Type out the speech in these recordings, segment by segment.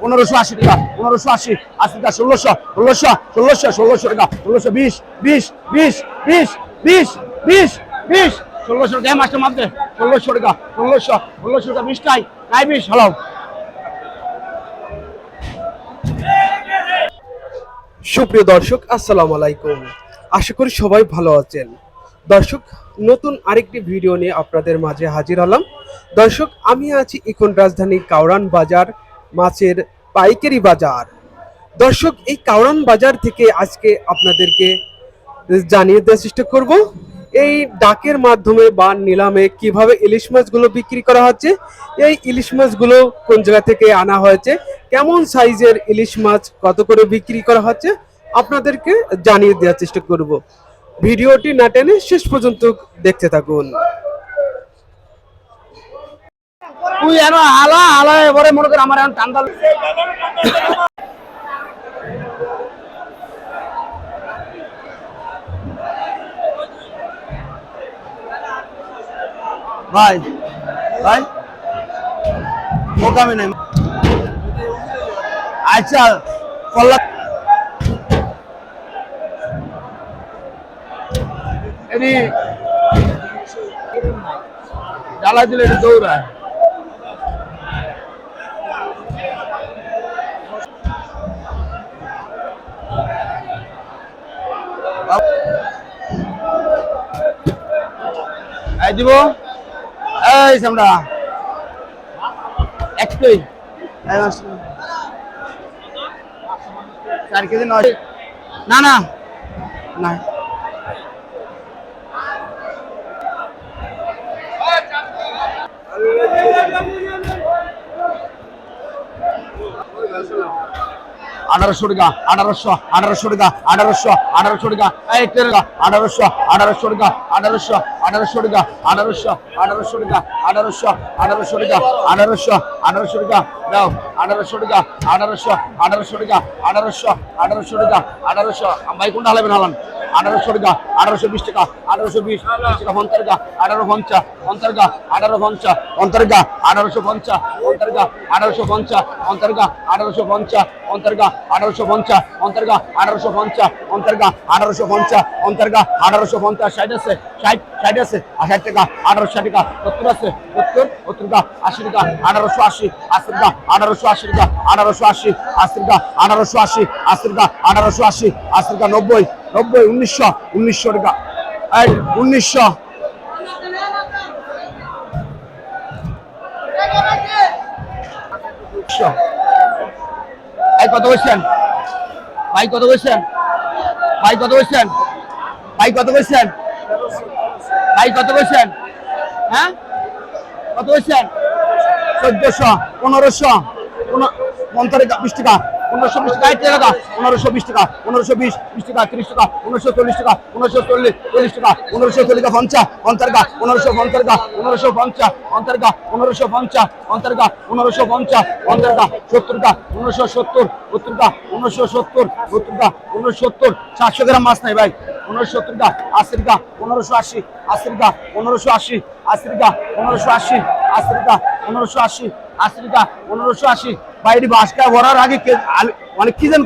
পনেরোশো আশি টাকা, পনেরোশো আশি আশি টাকা, ষোলোশো ষোলোশো ষোলোশো ষোলোশো টাকা, ষোলোশো, বিশ বিশ বিশ বিশ বিশ বিশ বিশ, ষোলোশো টাকা ষোলোশো টাকা, ষোলোশো ষোলোশো টাকা বিশটাই নাই বিশ হলো সুপ্রিয় দর্শক, আসসালামু আলাইকুম। আশা করি সবাই ভালো আছেন। দর্শক, নতুন আরেকটি ভিডিও নিয়ে আপনাদের মাঝে হাজির হলাম। দর্শক, আমি আছি এখন রাজধানী কাউরান বাজার মাছের পাইকারি বাজার। দর্শক, এই কাউরান বাজার থেকে আজকে আপনাদেরকে জানিয়ে দেওয়ার চেষ্টা করব। এই ডাকের মাধ্যমে বা নিলামে কীভাবে ইলিশ মাছগুলো বিক্রি করা হচ্ছে, এই ইলিশ মাছগুলো কোন জায়গা থেকে আনা হয়েছে, কেমন সাইজের ইলিশ মাছ কত করে বিক্রি করা হচ্ছে, আপনাদেরকে জানিয়ে দেওয়ার চেষ্টা করব। ভিডিওটি না টেনে শেষ পর্যন্ত দেখতে থাকুন। তুই এনো হালা হালা এবারে মনে কর আমার এখন টান্দা ভাই ভাই মোকামি নেই। আচ্ছা কল্লা এদি জ্বালা দিলে এটা দৌড়ায়। দিব? এই চামড়া। মাস চার কেজি নয়। না না। না। আঠারোশো টাকা আঠারোশো আঠারোশো টাকা আঠারোশো আঠারোশো টাকা এই টাকা আঠারোশো আঠারোশো টাকা আঠারোশো আঠারোশো টাকা আঠারোশো আঠারোশো টাকা আঠারোশো আঠারোশো টাকা আঠারোশো আঠারোশো টাকা দাও আঠারোশো টাকা আঠারোশো আঠারোশো টাকা আঠারোশো আঠারোশো টাকা আঠারোশো ভাই কোনটা হালাবেন হালান আঠারোশো টাকা আঠারোশো বিশ টাকা আঠারোশো বিশ টাকা পঞ্চাশ আঠারো পঞ্চাশ টাকা আঠারো পঞ্চাশ টাকা আঠারোশো পঞ্চাশ টাকা আঠারোশো পঞ্চাশ টাকা আঠারোশো পঞ্চাশ টাকা আঠারোশো পঞ্চাশ টাকা আঠারোশো পঞ্চাশ টাকা আঠারোশো পঞ্চাশ টাকা আঠারোশো পঞ্চাশ ষাট আছে ষাট ষাট আছে ষাট টাকা আঠারোশো টাকা সত্তর আছে সত্তর সত্তর টাকা আশি টাকা আঠারোশো আশি আশি টাকা আঠারোশো আশি টাকা আঠারোশো আশি আশি টাকা আঠারোশো আশি আশি টাকা আঠারোশো আশি আশি টাকা নব্বই নব্বই উনিশশো উনিশশো টাকা এই উনিশশো। এই কত বলছেন? ভাই, কত বলছেন? ভাই, কত বলছেন? ভাই, কত বলছেন? ভাই, কত বলছেন? হ্যাঁ? কত বলছেন? চোদ্দশো, পনেরোশো পঞ্চাশ বিশ টাকা। পনেরোশো বিশ টাকা টাকা পনেরোশো বিশ টাকা পনেরোশো বিশ বিশ টাকা তিরিশ টাকা পনেরোশো চল্লিশ টাকা পনেরোশো চল্লিশ চল্লিশ টাকা পনেরোশো চল্লিশ পঞ্চাশ টাকা পনেরোশো পঞ্চাশ টাকা পনেরোশো পঞ্চাশ টাকা পনেরোশো পঞ্চাশ টাকা পনেরোশো পঞ্চাশ টাকা সত্তর টাকা পনেরোশো সত্তর সত্তর টাকা পনেরোশো সত্তর সত্তর টাকা পনেরোশো সত্তর সাতশো গ্রাম মাছ নাই ভাই পনেরোশো সত্তর টাকা আশি টাকা পনেরোশো আশি আশি টাকা পনেরোশো আশি আশি টাকা পনেরোশো আশি আশি টাকা পনেরোশো আশি আশি টাকা পনেরোশো আশি বাইরে বাসটা ভরার আগে মানে কি যেন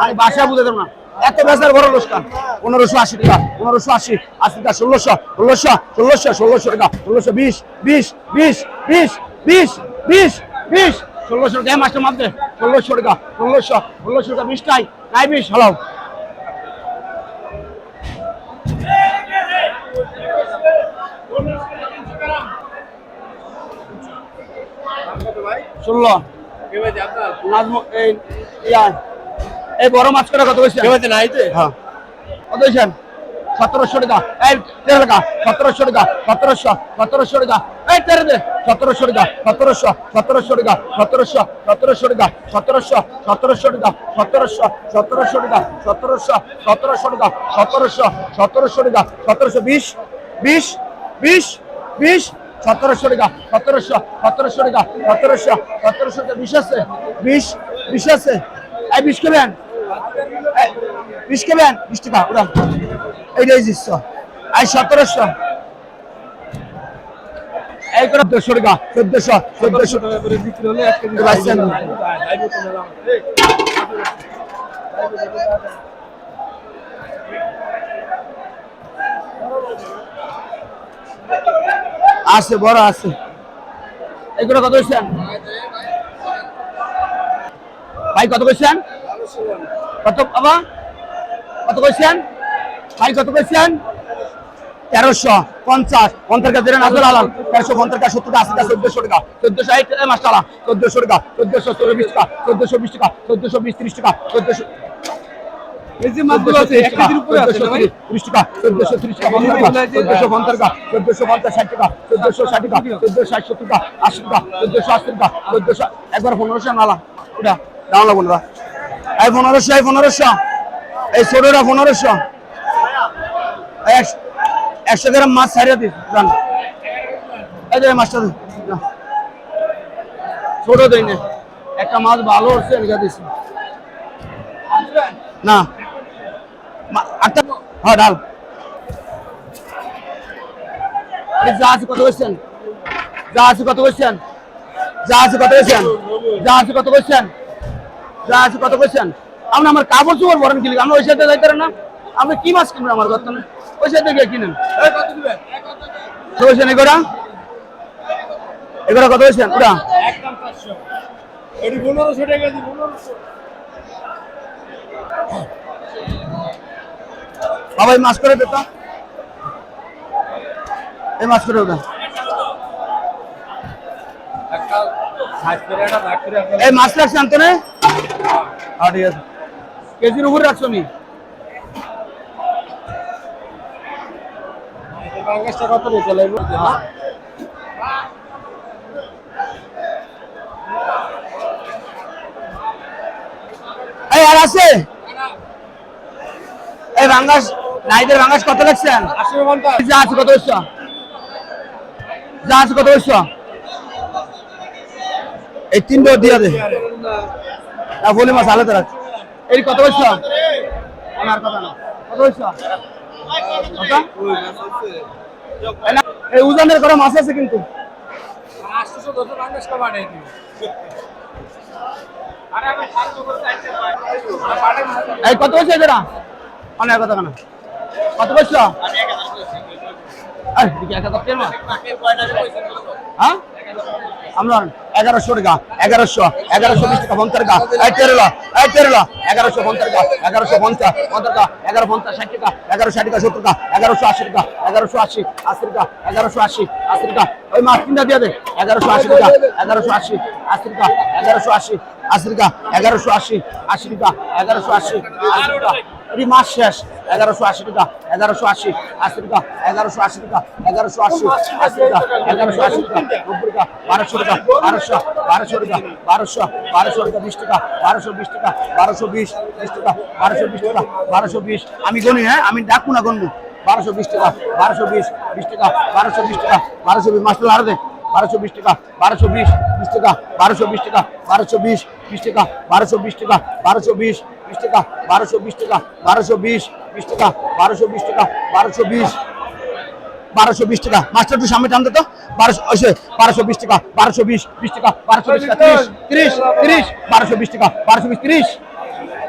মানে বাসা বুঝে না। এত বেসার বড় লোসকান পনেরোশো আশি টাকা, পনেরোশো আশি আশি টাকা, ষোলোশো ষোলোশো ষোলোশো ষোলোশো টাকা, ষোলোশো বিশ বিশ বিশ বিশ বিশ বিশ বিশ, ষোলোশো টাকা। মাস্টার মাপতে ষোলোশো টাকা, ষোলোশো ষোলোশো টাকা বিশটাই নাই বিশ হলো ষোলো। এই এই বড় মাছ করে কত বলছেন হ্যাঁ। কত বলছেন সতেরোশো টাকা। এই তেরো টাকা। সতেরোশো টাকা। সতেরোশো সতেরোশো টাকা। এই তেরো দে। সতেরোশো টাকা সতেরোশো সতেরোশো টাকা সতেরোশো সতেরোশো টাকা সতেরোশো সতেরোশো টাকা সতেরোশো সতেরোশো টাকা সতেরোশো সতেরোশো টাকা সতেরোশো সতেরোশো টাকা সতেরোশো বিশ বিশ বিশ বিশ সতেরোশো টাকা সতেরোশো সতেরোশো টাকা সতেরোশো সতেরোশো টাকা। বিশ আছে? বিশ বিশ আছে? এই বিশ কেবেন এই, বিশ কেবেন বিশ টাকা ওরা এইটাই দিচ্ছ এই সতেরোশো। এই করে চোদ্দশো টাকা চোদ্দশো চোদ্দশো। টাকা আছে, বড় আছে। এগুলো কত বলছেন ভাই, কত বলছেন কত, বাবা? কত বলছেন ভাই, কত বলছেন তেরোশো পঞ্চাশ। পঞ্চাশ টাকা দিলেন আব্দুল আলম তেরোশো পঞ্চাশ টাকা সত্তর টাকা আশি টাকা চোদ্দশো টাকা। চোদ্দশো ষাট মাস টাকা চোদ্দশো টাকা, চোদ্দশো ষোলো বিশ টাকা, চোদ্দশো বিশ টাকা, চোদ্দশো বিশ ত্রিশ টাকা, চোদ্দশো এই যে মাছগুলো আছে এক কেজির উপরে আছে না ভাই? ত্রিশ টাকা চোদ্দশো ত্রিশ টাকা চোদ্দশো পঞ্চাশ টাকা চোদ্দশো পঞ্চাশ ষাট টাকা চোদ্দশো ষাট টাকা চোদ্দশো ষাট সত্তর টাকা আশি টাকা চোদ্দশো আশি টাকা চোদ্দশো একবার পনেরোশো নালা ওটা না এই পনেরোশো এই পনেরোশো এই ছোটটা পনেরোশো একশো- একশো গ্রাম মাছ ছাড়িয়ে দিস জান। এই যে মাছটা। ছোট দেই না একটা মাছ ভালো হচ্ছে দিস। না। আটটা হ্যাঁ কত বলছেন যা কত বলছেন যা কত বলছেন যা কত বলছেন যা কত বলছেন আপনি আমার কাপড় চোপড় ভরেন কিলি আমরা ওই সাথে যাইতে না? আপনি কি মাছ কিনবেন আমার কথা ওই সাথে গিয়ে কিনেন। কত বলছেন এগুলা এগুলা কত বলছেন ওটা পনেরোশো টাকা বাবা মাছ করে দিত এই মাছ করে আপনার এই মাছ রাখছি আনতো না। হ্যাঁ ঠিক আছে। কেজির উপরে রাখছো লাগবে এই, আর আছে? এই বাঙ্গাস নাইদের বাঙ্গাস কত লাগছেন যা আছে কত বলছো যা আছে কত বলছো এই তিনটে দিয়ে দে। বলি মাছ আলাদা রাখ। এই কত বলছো আমার কথা না। কত বলছো এই উজানের করা মাছ আছে কিন্তু। বাংলাদেশ এই কত বলছো এদের অনেক কথা কেন কত এক না? হ্যাঁ? আমরা এগারোশো টাকা, এগারোশো এগারোশো বিশ টাকা পঞ্চাশ টাকা। এই, তেরোলা এই, তেরোলা, এগারোশো পঞ্চাশ টাকা, এগারোশো পঞ্চাশ পঞ্চাশ টাকা, এগারো পঞ্চাশ, ষাট টাকা, এগারো ষাট টাকা, সত্তর টাকা, এগারোশো আশি টাকা, এগারোশো আশি আশি টাকা, এগারোশো আশি আশি টাকা। ওই মাছ তিনটা দিয়ে দে। এগারোশো আশি টাকা, এগারোশো আশি আশি টাকা, এগারোশো আশি আশি টাকা, এগারোশো আশি আশি টাকা, এগারোশো আশি আশি টাকা। এটি মাস শেষ এগারোশো আশি টাকা এগারোশো আশি আশি টাকা এগারোশো আশি টাকা এগারোশো আশি আশি টাকা এগারোশো আশি টাকা বারোশো টাকা বারোশো বারোশো টাকা বারোশো বারোশো টাকা বিশ টাকা বারোশো বিশ টাকা বারোশো বিশ বিশ টাকা বারোশো বিশ টাকা বারোশো বিশ আমি গণি হ্যাঁ আমি ডাকবো না গণবো বারোশো বিশ টাকা বারোশো বিশ বিশ টাকা বারোশো বিশ টাকা বারোশো বিশ মাস্টার আরও দে বারোশো বিশ টাকা বারোশো বিশ বিশ টাকা বারোশো বিশ টাকা বারোশো বিশ বিশ টাকা বারোশো বিশ টাকা বারোশো বিশ বিশ টাকা, বারোশো বিশ টাকা, বারোশো বিশ বিশ টাকা, বারোশো বিশ টাকা, বারোশো বিশ বারোশো বিশ টাকা। মাস্টার একটু সামনে টানতে তো। বারোশো বারোশো বিশ টাকা, বারোশো বিশ বিশ টাকা, বারোশো বিশ টাকা, তিরিশ তিরিশ বারোশো বিশ টাকা, বারোশো বিশ, তিরিশ,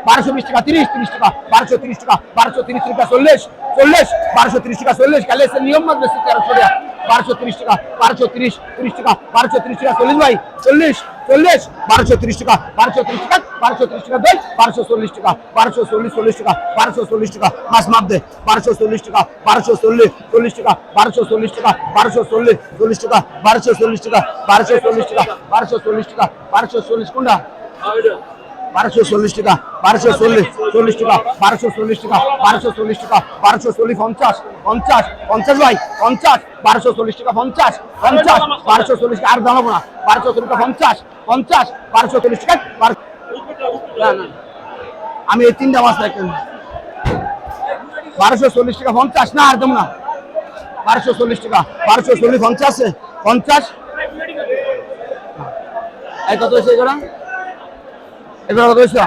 বারোশো বিশ টাকা, তিরিশ তিরিশ টাকা, বারোশো তিরিশ টাকা, বারোশো তিরিশ টাকা, চল্লিশ চল্লিশ, বারোশো তিরিশ টাকা, চল্লিশ কালে নিয়ম মাত্র, তেরোশো টাকা। বারোশো তিরিশ টাকা বারোশো তিরিশ তিরিশ টাকা বারোশো তিরিশ টাকা চল্লিশ ভাই চল্লিশ চল্লিশ বারোশো তিরিশ টাকা বারোশো তিরিশ টাকা বারোশো তিরিশ টাকা দই বারোশো চল্লিশ টাকা বারোশো চল্লিশ চল্লিশ টাকা বারোশো চল্লিশ টাকা মাছ মাপ দে বারোশো চল্লিশ টাকা বারোশো চল্লিশ চল্লিশ টাকা বারোশো চল্লিশ টাকা বারোশো চল্লিশ চল্লিশ টাকা বারোশো চল্লিশ টাকা বারোশো চল্লিশ টাকা বারোশো চল্লিশ টাকা বারোশো চল্লিশ কোনটা বারোশো চল্লিশ টাকা বারোশো চল্লিশ চল্লিশ টাকা বারোশো চল্লিশ টাকা বারোশো চল্লিশ টাকা বারোশো চল্লিশ পঞ্চাশ পঞ্চাশ পঞ্চাশ ভাই পঞ্চাশ বারোশো চল্লিশ টাকা পঞ্চাশ পঞ্চাশ বারোশো চল্লিশ আর দামাবো না বারোশো চল্লিশ টাকা পঞ্চাশ পঞ্চাশ বারোশো চল্লিশ টাকা। আমি এই তিনটা মাছ রাখেন বারোশো চল্লিশ টাকা পঞ্চাশ না আর দেবো না বারোশো চল্লিশ টাকা বারোশো চল্লিশ পঞ্চাশ পঞ্চাশ এই কত হয়েছে এগুলো এগুলো কত হয়েছে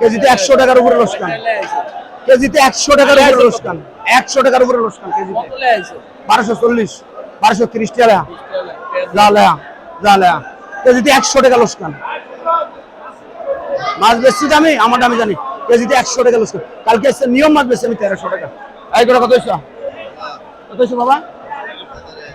কেজিতে একশো টাকার উপরে লোসকান কেজিতে একশো টাকার উপরে লোসকান একশো টাকার উপরে লোসকান কেজিতে। বারোশো চল্লিশ, বারোশো টাকা যা লেয়া যা লেয়া। কেজিতে একশো টাকা লোসকান মাছ বেশি দামি আমার দামি জানি। কেজিতে একশো টাকা লোসকান কালকে নিয়ম মাছ বেশি আমি তেরোশো টাকা। এই করে কত হয়েছে? কত বাবা?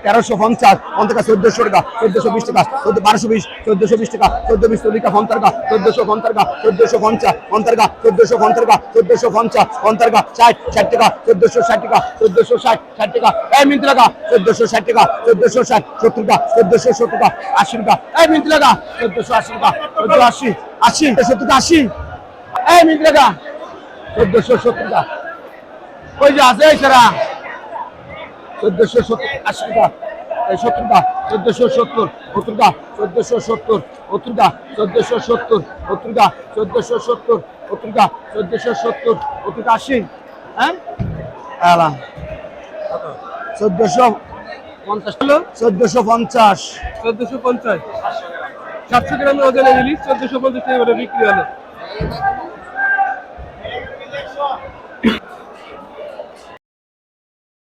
তেরোশো পঞ্চাশ পঞ্চাশ চোদ্দশো টাকা চোদ্দশো বিশ টাকা চোদ্দ বারোশো বিশ চোদ্দশো বিশ টাকা চোদ্দ বিশ চল্লিকা পঞ্চারকা চোদ্দশো পঞ্চারকা চোদ্দশো পঞ্চাশ পঞ্চারকা চোদ্দশো পঞ্চারকা চোদ্দশো পঞ্চাশ পঞ্চারকা ষাট ষাট টাকা চোদ্দশো ষাট টাকা চোদ্দশো ষাট ষাট টাকা এই মিনিট টাকা চোদ্দশো ষাট টাকা চোদ্দশো ষাট সত্তর টাকা চোদ্দশো সত্তর টাকা আশি টাকা এই মিনিট টাকা চোদ্দশো আশি টাকা চোদ্দশো আশি আশি সত্তর টাকা আশি এই মিনিট টাকা চোদ্দশো সত্তর টাকা ওই যে আছে সারা চোদ্দশো সত্তর আশি টাকা এই সত্তর চোদ্দশো সত্তর সত্তর টাকা চোদ্দশো সত্তর সত্তর টাকা চোদ্দশো সত্তর সত্তর টাকা চোদ্দশো সত্তর সত্তর টাকা চোদ্দশো সত্তর সত্তর টাকা আশি হ্যাঁ? চোদ্দশো পঞ্চাশ কিলো? চোদ্দশো পঞ্চাশ। চোদ্দশো পঞ্চাশ। সাতশো গ্রামের ওজনের ইলিশ, চোদ্দশো পঞ্চাশ বিক্রি হলো।